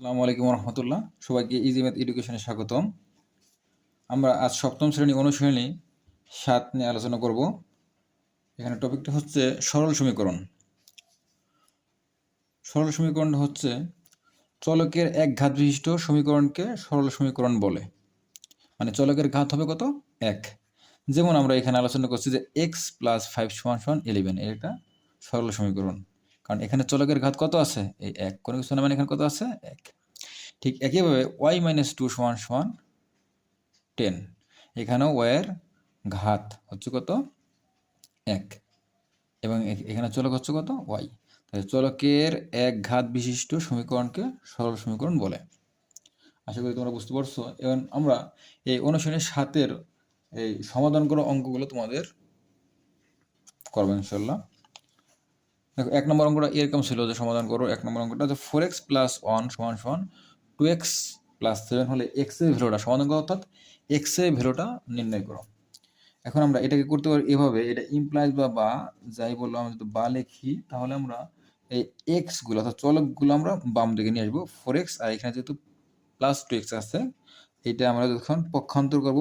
আসসালামু আলাইকুম রহমতুল্লাহ। সবাইকে ইজি ম্যাথ এডুকেশনে স্বাগতম। আমরা আজ সপ্তম শ্রেণি অনুশ্রেণী সাত নিয়ে আলোচনা করব। এখানে টপিকটা হচ্ছে সরল সমীকরণ। সরল সমীকরণটা হচ্ছে চলকের এক ঘাত বিশিষ্ট সমীকরণকে সরল সমীকরণ বলে। মানে চলকের ঘাত হবে কত? এক। যেমন আমরা এখানে আলোচনা করছি যে এক্স প্লাস ফাইভ সমান সমান ইলেভেন এটা সরল সমীকরণ। কারণ এখানে চলকের ঘাত কত আছে? এই এক। কোনো কিছু না মানে এখানে কত আছে? এক। ঠিক একইভাবে ওয়াই মাইনাস টু সমান সমান টেন এখানেও ওয়ের ঘাত হচ্ছে কত? এক। এবং এখানে চলক হচ্ছে কত? ওয়াই তাহলে চলকের এক ঘাত বিশিষ্ট সমীকরণকে সরল সমীকরণ বলে। আশা করি তোমরা বুঝতে পারছ। এবং আমরা এই অনুশীলনের সাতের এই সমাধান করা অঙ্কগুলো তোমাদের করব ইনশাল্লাহ দেখো, এক নম্বর অঙ্কটা এরকম ছিল যে সমাধান করো, এক নম্বর অঙ্কটা যে ফোর এক্স প্লাস ওয়ান সমান সমান টু এক্স প্লাস সেভেন হলে এক্সের ভ্যালুটা সমাধান করো, অর্থাৎ এক্সের ভ্যালুটা নির্ণয় করো। এখন আমরা এটাকে করতে পারি এভাবে, এটা ইমপ্লাইজ বা বা, যাই বলল আমরা যদি বা লিখি, তাহলে আমরা এই এক্সগুলো, অর্থাৎ চলকগুলো আমরা বাম দিকে নিয়ে আসব ফোর এক্স আর এখানে যেহেতু প্লাস টু এক্স আছে, এটা আমরা যখন পক্ষান্তর করব,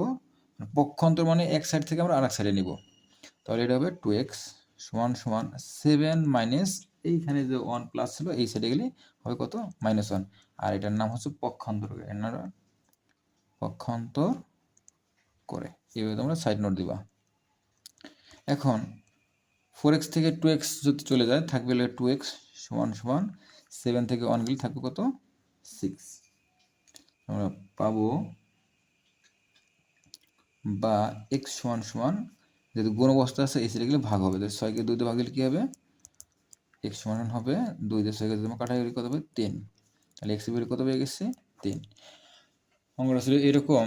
পক্ষান্তর মানে এক সাইড থেকে আমরা আরেক সাইডে নিব। তাহলে এটা হবে টু এক্স সমান সমান সেভেন মাইনাস এইখানে যে ওয়ান প্লাস ছিল, এই সাইডে গেলে হবে কত? মাইনাস ওয়ান আর এটার নাম হচ্ছে পক্ষান্তর নাম পক্ষান্তর করে। এইভাবে তোমরা সাইড নোট দিবা। এখন ফোর এক্স থেকে টু এক্স যদি চলে যায়, থাকবে টু এক্স সমান সমান সেভেন থেকে ওয়ান গেলে থাকবে কত? সিক্স আমরা পাবো বা এক্স সমান সমান যেহেতু গুণ অবস্থা আছে এই গেলে ভাগ হবে। তাহলে ছয়কে দুই দিয়ে ভাগ গেলে কী হবে? এক্স সমান হবে দুই ছয়কে যদি কাটা গেলে কত হবে? তিন। তাহলে এক্সের কত পেয়ে গেছে? তিন। ছিল এরকম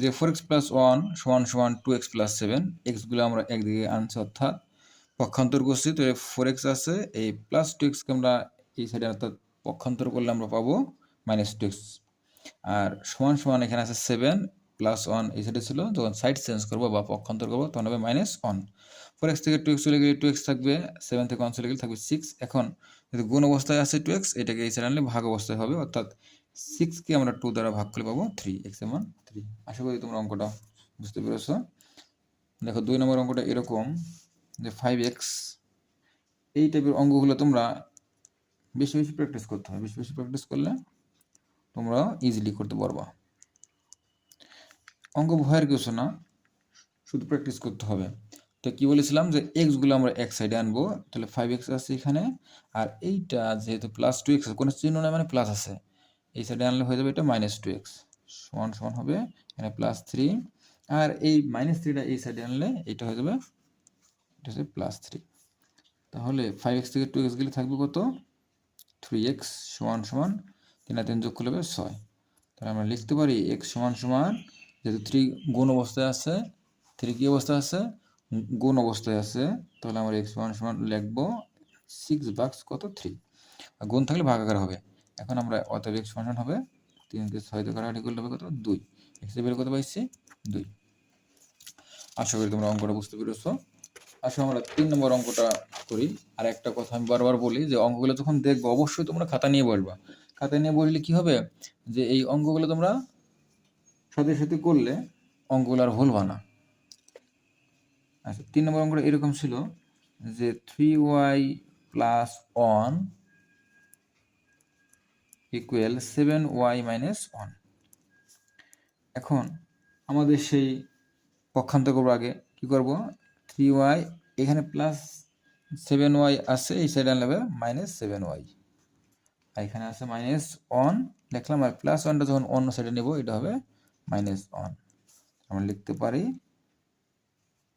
যে ফোর এক্স প্লাস ওয়ান সমান সমান টু এক্স প্লাস সেভেন এক্সগুলো আমরা একদিকে আনছি অর্থাৎ পক্ষান্তর করছি। তো ফোর এক্স আছে, এই প্লাস টু এক্সকে আমরা এই সাইডে অর্থাৎ পক্ষান্তর করলে আমরা পাবো মাইনাস টু এক্স আর সমান সমান এখানে আছে সেভেন প্লাস ওয়ান এই সাইডে ছিল, যখন সাইড চেঞ্জ করব বা পক্ষান্তর করব, তখন হবে মাইনাস ওয়ান ফোর এক্স থেকে টু এক্স চলে গেলে টু এক্স থাকবে সেভেন থেকে ওয়ান চলে গেলে থাকবে সিক্স এখন যেহেতু গুণ অবস্থায় আছে টু এক্স এটাকে এই সাইড আনলে ভাগ অবস্থায় হবে, অর্থাৎ সিক্সকে আমরা টু দ্বারা ভাগ করলে পাবো থ্রি এক্স এমন থ্রি আশা করি তোমরা অঙ্কটা বুঝতে পেরেছ। দেখো দুই নম্বর অঙ্কটা এরকম, যে ফাইভ এক্স এই টাইপের অঙ্কগুলো তোমরা বেশি বেশি প্র্যাকটিস করতে হবে। বেশি বেশি প্র্যাকটিস করলে তোমরা ইজিলি করতে পারবা। ভয়ের কিছু না, শুধু প্র্যাকটিস করতে হবে। তো কি বলেছিলাম যে এক্সগুলো আমরা এক সাইডে আনব, তাহলে ফাইভ এক্স আছে এখানে, আর এইটা যেহেতু প্লাস টু এক্স কোনো চিহ্ন নাই মানে প্লাস আছে। এই সাইডে আনলে হয়ে যাবে এটা মাইনাস টু এক্স সমান সমান হবে, এখানে প্লাস থ্রি আর এই মাইনাস থ্রিটা এই সাইডে আনলে এটা হয়ে যাবে, এটা হচ্ছে প্লাস থ্রি তাহলে ফাইভ এক্স থেকে টু এক্স গেলে থাকবে কত? থ্রি এক্স সমান সমান তিন আর তিন যোগ করলে ছয়। তাহলে আমরা লিখতে পারি এক্স সমান সমান যেহেতু থ্রি গুণ অবস্থায় আছে থ্রি কি অবস্থায় আছে, গুণ অবস্থায় আছে, তাহলে আমরা এক্স সমান সমান লিখব সিক্স বাক্স কত? থ্রি গুণ থাকলে ভাগাকার হবে। এখন আমরা অতএব এক্স সমান হবে তিনকে ছয় দিয়ে কাটাকাটি করলে হবে কত? দুই। এক্স বের কত পাইছি? দুই। আশা করি তোমরা অঙ্কটা বুঝতে পেরেছ। আসলে আমরা তিন নম্বর অঙ্কটা করি। আর একটা কথা আমি বারবার বলি যে অঙ্কগুলো যখন দেখব, অবশ্যই তোমরা খাতা নিয়ে বসবা। খাতা নিয়ে বসলে কি হবে? যে এই অঙ্কগুলো তোমরা সাথে সাথে করলে অঙ্কগুলো আর ভুলবা না। আচ্ছা তিন নম্বর অঙ্কটা এরকম ছিল যে three y plus one equal seven y minus one এখন আমাদের সেই পক্ষান্তর করব আগে। কি করব? থ্রি ওয়াই এখানে প্লাস সেভেন ওয়াই আছে, এই সাইডে আনলে মাইনাস সেভেন ওয়াই আর এখানে আছে মাইনাস ওয়ান লিখলাম আর প্লাস ওয়ানটা যখন অন্য সাইডে নেব, এটা হবে মাইনাস ওয়ান আমরা লিখতে পারি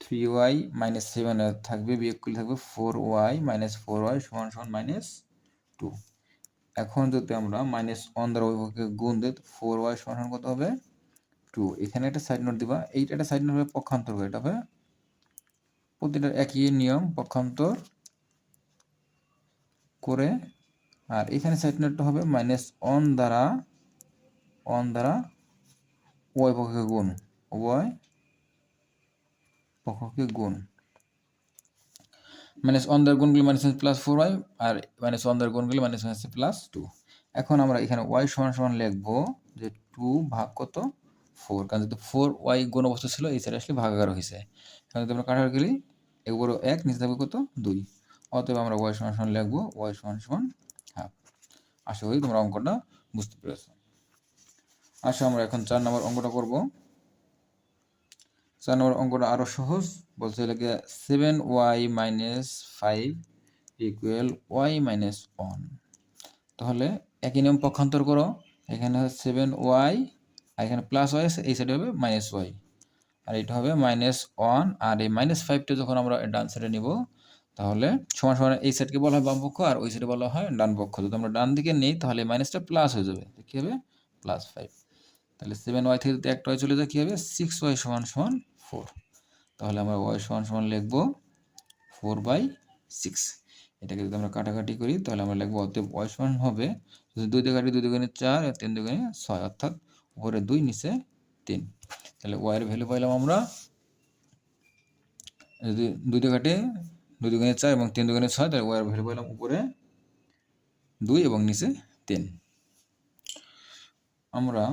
থ্রি ওয়াই মাইনাস সেভেন থাকবে, বিয়োগ করলে থাকবে four y minus four y সমান সমান মাইনাস টু এখন যদি আমরা মাইনাস ওয়ান দ্বারা ওইভাবে গুণ দিই ফোর ওয়াই সমান কত হবে? টু এখানে একটা সাইড নোট দিবা। এইটা একটা সাইড নোট হবে পক্ষান্তর এটা হবে প্রতিটার একই নিয়ম পক্ষান্তর করে। আর এখানে সাইড নোটটা হবে মাইনাস ওয়ান দ্বারা ওয়ান দ্বারা ওয়াই পক্ষকে গুণ ওয়াই পক্ষকে গুণ মাইনাস ওয়ান দ্বারা গুণগুলো মাইনাস প্লাস ফোর ওয়াই আর মাইনাস ওয়ান গুণগুলো মাইনাস মাইনাস প্লাস টু এখন আমরা এখানে ওয়াই সমান সমান লিখব যে টু ভাগ কত? ফোর কারণ যেহেতু ফোর ওয়াই গুণ অবস্থা ছিল, এই সাইডে আসলে ভাগাগার হয়েছে। এখন যদি আমরা কাটার গেলি এগুলো এক, নিচে থাকবে কত? দুই। অতএব আমরা ওয়াই সমান সমান লিখব ওয়াই সমান সমান হাফ আশা করি তোমরা অঙ্কটা বুঝতে পেরেছ। আসো, আমরা এখন চার নম্বর অঙ্কটা করব। চার নম্বর অঙ্কটা আরও সহজ। বলছে এলাকে seven y minus five equal y minus one তাহলে একই নিয়ম পক্ষান্তর করো। এখানে সেভেন ওয়াই আর এখানে প্লাস ওয়াই এই সাইডে হবে মাইনাস ওয়াই আর এটা হবে মাইনাস ওয়ান আর এই মাইনাস ফাইভটা যখন আমরা ডান সাইডে নিব, তাহলে সমান সমান এই সাইডকে বলা হয় বাম পক্ষ, আর ওই সাইডে বলা হয় ডান পক্ষ। যদি আমরা ডান দিকে নিই, তাহলে মাইনাসটা প্লাস হয়ে যাবে। কী হবে? প্লাস ফাইভ তাহলে সেভেন ওয়াই থেকে যদি একটা ওয়াই চলে যায়, কী হবে? সিক্স ওয়াই সমান সমান ফোর তাহলে আমরা ওয়াই সমান সমান লিখব ফোর বাই সিক্স এটাকে যদি আমরা কাটাকাটি করি, তাহলে আমরা লিখব অতএব ওয়াই সমান হবে যদি দুই দিয়ে কাটি, দুই দুগুণে চার, আর তিন দুগুণে ছয়, অর্থাৎ উপরে দুই, নিচে তিন। তাহলে ওয়াইয়ের ভ্যালু পাইলাম আমরা যদি দুই দিয়ে কাটে, দুই দুগুণে চার এবং তিন দুগুণে ছয়, তাহলে ওয়াইয়ের ভ্যালু পাইলাম উপরে দুই এবং নিচে তিন। আমরা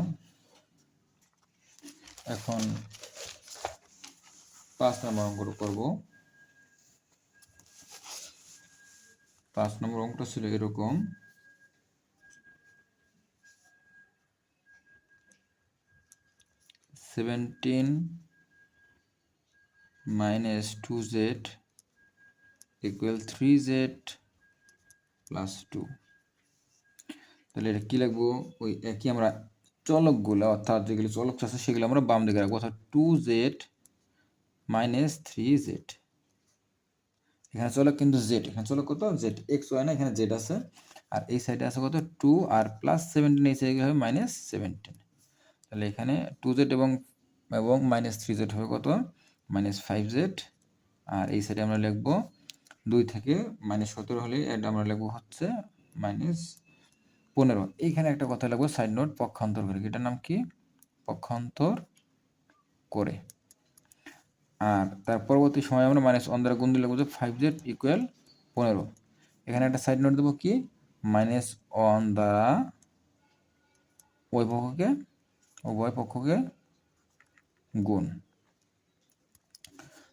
এখন পাঁচ নম্বর অঙ্ক করব। পাঁচ নম্বর অঙ্কটা ছিল এরকম। Seventeen minus two z equal three z plus two তাহলে এটা কী লাগবো ওই একই আমরা চলকগুলো, অর্থাৎ যেগুলো চলক আছে সেগুলো আমরা বাম দিকে রাখব, অর্থাৎ two z minus three z এখানে চলক কিন্তু জেড এখানে চলক কত? জেড এক্স ওয়াই না, এখানে জেড আছে। আর এই সাইডে আছে কত? টু আর প্লাস সেভেন্টিন এই সাইডে হবে মাইনাস সেভেন্টিন তাহলে এখানে টু জেড এবং এবং মাইনাস থ্রি জেড হবে কত? মাইনাস ফাইভ জেড আর এই সাইডে আমরা লিখব, দুই থেকে মাইনাস সতেরো হলে এটা আমরা লিখব হচ্ছে মাইনাস পনেরো। এইখানে একটা কথা লিখব সাইড নোট পক্ষান্তর করে। এটার নাম কি? পক্ষান্তর করে। আর তার পরবর্তী সময় আমরা মাইনাস ওয়ান দ্বারা গুণ দিলে যে ফাইভ জেড ইকুয়াল পনেরো। এখানে একটা সাইড নোট দেবো কি? মাইনাস ওয়ান দ্বারা ওই পক্ষকে উভয় পক্ষকে গুণ।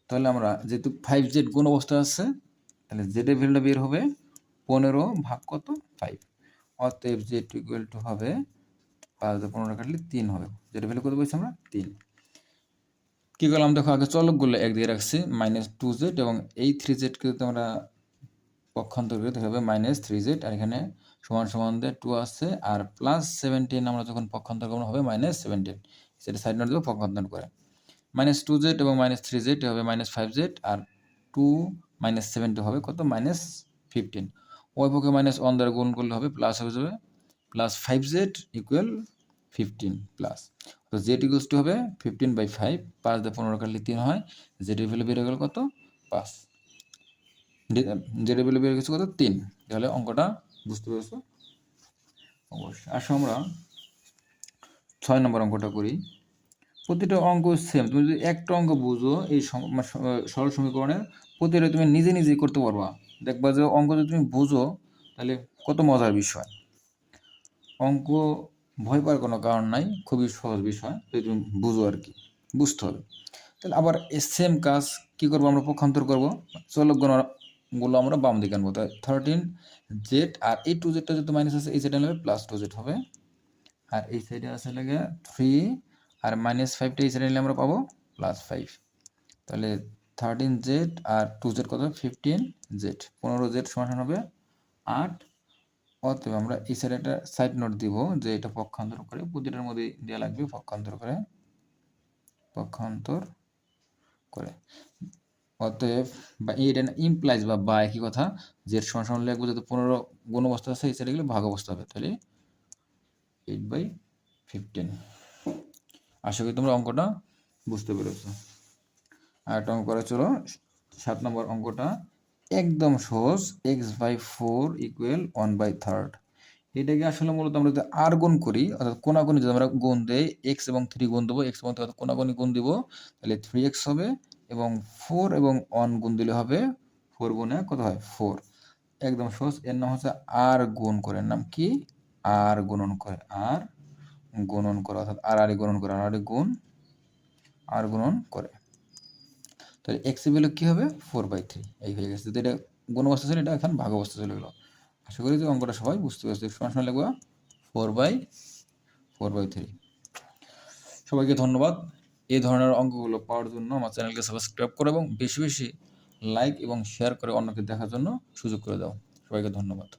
তাহলে আমরা যেহেতু ফাইভ জেড গুণ অবস্থা আছে, তাহলে জেডের ভ্যালুটা বের হবে পনেরো ভাগ কত? ফাইভ অতএব জেড ইকুয়াল টু হবে পাঁচ দিয়ে পনেরো কাটলে তিন হবে। জেডের ভ্যালু কত বলছি আমরা? তিন। কী করলাম? দেখো, আগে চলকগুলো এক দিয়ে রাখছি মাইনাস টু জেড এবং এই থ্রি জেডকে আমরা পক্ষান্তর করি হবে মাইনাস থ্রি জেড আর এখানে সমান সমান দিয়ে টু আছে আর প্লাস সেভেন্টিন আমরা যখন পক্ষান্তর করব, হবে মাইনাস সেভেন্টিন সেটা সাইড নোট দেবো পক্ষান্তর করে। মাইনাস টু জেড এবং মাইনাস থ্রি জেড হবে মাইনাস ফাইভ জেড আর টু মাইনাস সেভেন্টি হবে কত? মাইনাস ফিফটিন ওই পক্ষে মাইনাস ওয়ান দ্বারা গুণ করলে হবে প্লাস হয়ে যাবে plus five z equal fifteen plus তো জেড ইকুয়ালস টু হবে ফিফটিন বাই ফাইভ পাঁচ দিয়ে পনেরো কাটলে তিন হয় জেডের ভ্যালু বেড়ে গেল কত? পাঁচ। জেডের ভ্যালু বেড়ে গেছে কত? তিন। তাহলে অঙ্কটা বুঝতে পেরেছ? অবশ্যই। আসো আমরা ছয় নম্বর অঙ্কটা করি। প্রতিটা অঙ্ক সেম তুমি যদি একটা অঙ্ক বুঝো, এই সরল সমীকরণের, প্রতিটা তুমি নিজে নিজেই করতে পারবা। দেখবা যে অঙ্ক যদি তুমি বুঝো, তাহলে কত মজার বিষয়। অঙ্ক ভয় পাওয়ার কোনো কারণ নাই, খুবই সহজ বিষয়, যদি তুমি বুঝো আর কি, বুঝতে হবে। তাহলে আবার সেম কাজ কি করব আমরা, পক্ষান্তর করব? চলকগুলো আমরা বাম দিকে আনব তাই থার্টিন জেড আর এই টু জেডটা যেহেতু মাইনাস আছে, এই সাইডে নেবে প্লাস টু জেড হবে। আর এই সাইডে আছে লাগে থ্রি আর মাইনাস ফাইভটা এই সাইডে নিলে আমরা পাবো প্লাস ফাইভ তাহলে থার্টিন জেড আর টু জেড কত? ফিফটিন জেড পনেরো জেড সমান হবে আট। অতএব আমরা এই সাইডে একটা সাইড নোট দিব যে এটা পক্ষান্তর করে প্রতিটার মধ্যে দেওয়া লাগবে পক্ষান্তর করে। পক্ষান্তর করে। অতএব বা এটা ইমপ্লাইজ বা বা একই কথা জেড সমান সমান লিখব যাতে পনেরো গুণ অবস্থা আছে, এই সাইডে গেলে ভাগ অবস্থা হবে। তাহলে এইট বাই ফিফটিন আশা করি তোমরা অঙ্কটা বুঝতে পেরেছ। আর একটা অঙ্ক করে চলো। সাত নম্বর অঙ্কটা, একদম সহজ x by four equal one by third এটাকে আসলে মূলত আমরা যদি আর গুণ করি, অর্থাৎ কোনাগুনি যদি আমরা গুণ দেই এক্স এবং থ্রি গুণ দেবো এক্স এবং কোনাগুনি গুণ দিব, তাহলে থ্রি এক্স হবে এবং ফোর এবং ওয়ান গুণ দিলে হবে ফোর গুণে কত হয়? ফোর একদম সহজ, এর নাম হচ্ছে আর গুণ করে। নাম কি? আর গুণন করে আর গুণন করে, অর্থাৎ আর আর গুণন করে আর আর গুণ আর গুণন করে। তাহলে এক্স ভ্যালু কী হবে? ফোর বাই থ্রি এই হয়ে গেছে। যদি এটা গুণ অবস্থা ছিল, এটা এখন ভাগ অবস্থা চলে গেলো। আশা করি যে অঙ্কটা সবাই বুঝতে পারছে। সমান লিখব four by four by three সবাইকে ধন্যবাদ। এই ধরনের অঙ্কগুলো পাওয়ার জন্য আমার চ্যানেলকে সাবস্ক্রাইব করো এবং বেশি বেশি লাইক এবং শেয়ার করে অন্যকে দেখার জন্য সুযোগ করে দাও। সবাইকে ধন্যবাদ।